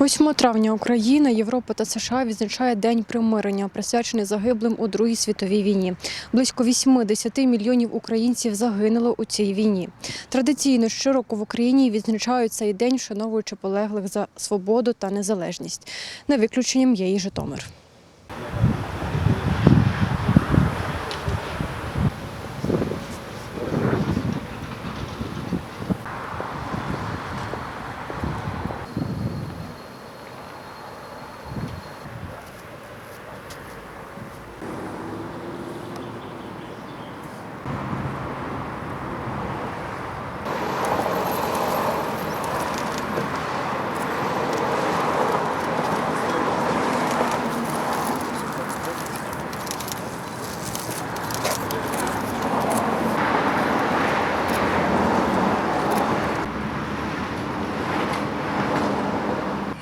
8 травня Україна, Європа та США відзначає День примирення, присвячений загиблим у Другій світовій війні. Близько 80 мільйонів українців загинуло у цій війні. Традиційно щороку в Україні відзначають цей день, вшановуючи полеглих за свободу та незалежність. Не виключенням є і Житомир.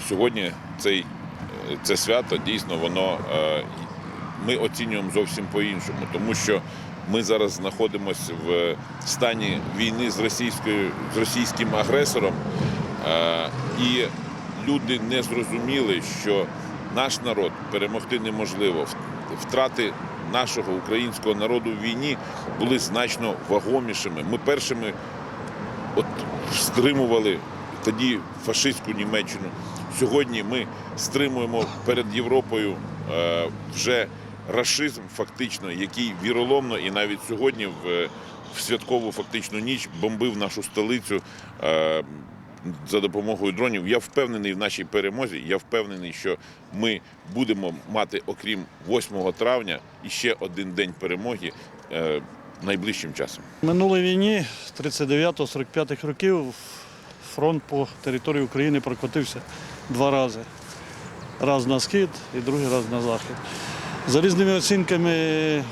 Сьогодні цей, е, це свято дійсно воно е, ми оцінюємо зовсім по-іншому, тому що ми зараз знаходимося в стані війни з російською з російським агресором, е, і люди не зрозуміли, що наш народ перемогти неможливо. Втрати нашого українського народу в війні були значно вагомішими. Ми першими от стримували тоді фашистську Німеччину. Сьогодні ми стримуємо перед Європою е, вже рашизм, фактично, який віроломно і навіть сьогодні в, святкову фактичну ніч бомбив нашу столицю. Е, за допомогою дронів я впевнений в нашій перемозі. Я впевнений, що ми будемо мати, окрім 8 травня, іще один день перемоги е, найближчим часом. Минулій війні 39-45 років фронт по території України прокотився два рази. Раз на схід і другий раз на захід. За різними оцінками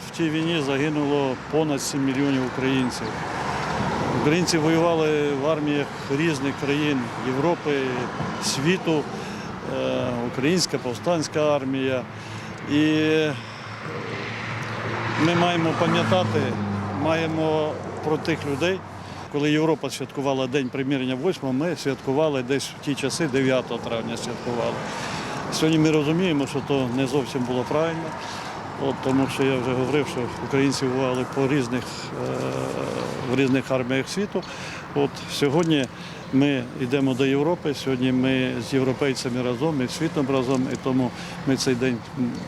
в тій війні загинуло понад 7 мільйонів українців. Українці воювали в арміях різних країн Європи, світу, е, Українська повстанська армія. І ми маємо пам'ятати, маємо про тих людей. Коли Європа святкувала День примирення 8, ми святкували десь в ті часи 9 травня святкували. Сьогодні ми розуміємо, що то не зовсім було правильно, от, тому що я вже говорив, що українці воювали по різних, е, в різних арміях світу. От, сьогодні ми йдемо до Європи, сьогодні ми з європейцями разом і світом разом, і тому ми цей день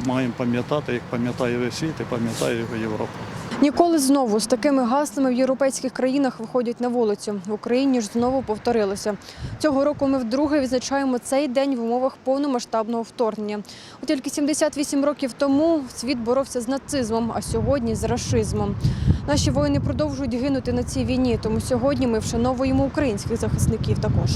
маємо пам'ятати, як пам'ятає весь світ і пам'ятає його Європа. Ніколи знову з такими гаслами в європейських країнах виходять на вулицю. В Україні ж знову повторилося. Цього року ми вдруге відзначаємо цей день в умовах повномасштабного вторгнення. От тільки 78 років тому світ боровся з нацизмом, а сьогодні з рашизмом. Наші воїни продовжують гинути на цій війні, тому сьогодні ми вшановуємо українських захисників також.